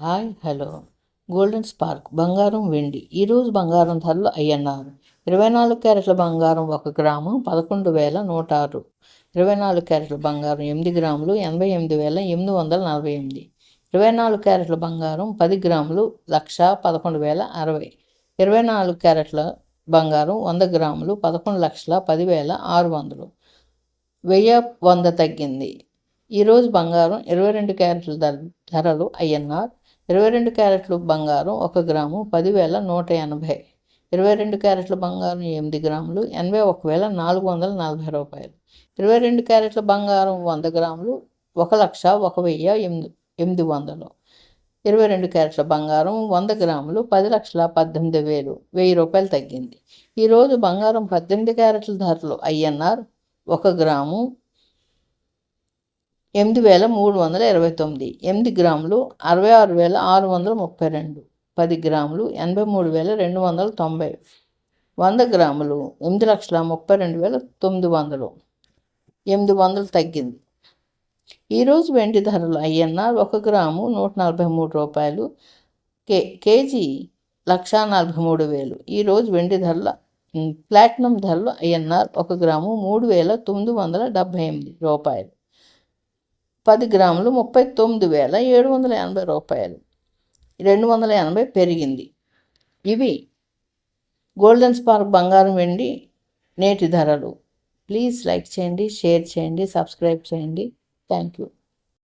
Hi hello. Golden spark బంగారం వెండి. ఈరోజు బంగారం ధరలు అయ్యన్నారు. ఇరవై నాలుగు క్యారెట్ల బంగారం ఒక గ్రాము పదకొండు వేల నూట ఆరు. ఇరవై నాలుగు క్యారెట్ల బంగారం ఎనిమిది గ్రాములు ఎనభై ఎనిమిది వేల ఎనిమిది వందల నలభై ఎనిమిది. ఇరవై నాలుగు క్యారెట్ల బంగారం పది గ్రాములు లక్ష పదకొండు వేల అరవై. ఇరవై నాలుగు క్యారెట్ల బంగారం వంద గ్రాములు పదకొండు లక్షల పదివేల ఆరు వందలు. వెయ్యి వంద తగ్గింది. ఈరోజు బంగారం ఇరవై రెండు క్యారెట్ల ధర ధరలు ఐఎన్ఆర్ ఇరవై రెండు క్యారెట్లు బంగారం ఒక గ్రాము పదివేల నూట ఎనభై. ఇరవై రెండు క్యారెట్ల బంగారం ఎనిమిది గ్రాములు ఎనభై ఒక వేల నాలుగు వందల నలభై రూపాయలు. ఇరవై రెండు క్యారెట్ల బంగారం వంద గ్రాములు ఒక లక్ష ఒక వెయ్యి ఎనిమిది ఎనిమిది వందలు. ఇరవై రెండు క్యారెట్ల బంగారం వంద గ్రాములు పది లక్షల పద్దెనిమిది వేలు వెయ్యి రూపాయలు తగ్గింది. ఈరోజు బంగారం పద్దెనిమిది క్యారెట్ల ధరలు ఐఎన్ఆర్ ఒక గ్రాము ఎనిమిది వేల మూడు వందల ఇరవై తొమ్మిది. ఎనిమిది గ్రాములు అరవై ఆరు వేల ఆరు వందల ముప్పై రెండు. పది గ్రాములు ఎనభై మూడు వేల రెండు వందల తొంభై. వంద గ్రాములు ఎనిమిది లక్షల ముప్పై రెండు వేల తొమ్మిది వందలు. ఎనిమిది వందలు తగ్గింది. ఈరోజు వెండి ధరలు ఐఎన్ఆర్ ఒక గ్రాము నూట నలభై మూడు రూపాయలు. కే కేజీ లక్షా నలభై మూడు వేలు. ఈరోజు వెండి ధరల ప్లాటినం ధరలు ఐఎన్ఆర్ ఒక గ్రాము మూడు వేల తొమ్మిది వందల డెబ్భై ఎనిమిది రూపాయలు. పది గ్రాములు ముప్పై తొమ్మిది వేల ఏడు వందల ఎనభై రూపాయలు. రెండు వందల ఎనభై పెరిగింది. ఇవి గోల్డెన్ స్పార్క్ బంగారం వెండి నేటి ధరలు. ప్లీజ్ లైక్ చేయండి షేర్ చేయండి సబ్స్క్రైబ్ చేయండి. Thank you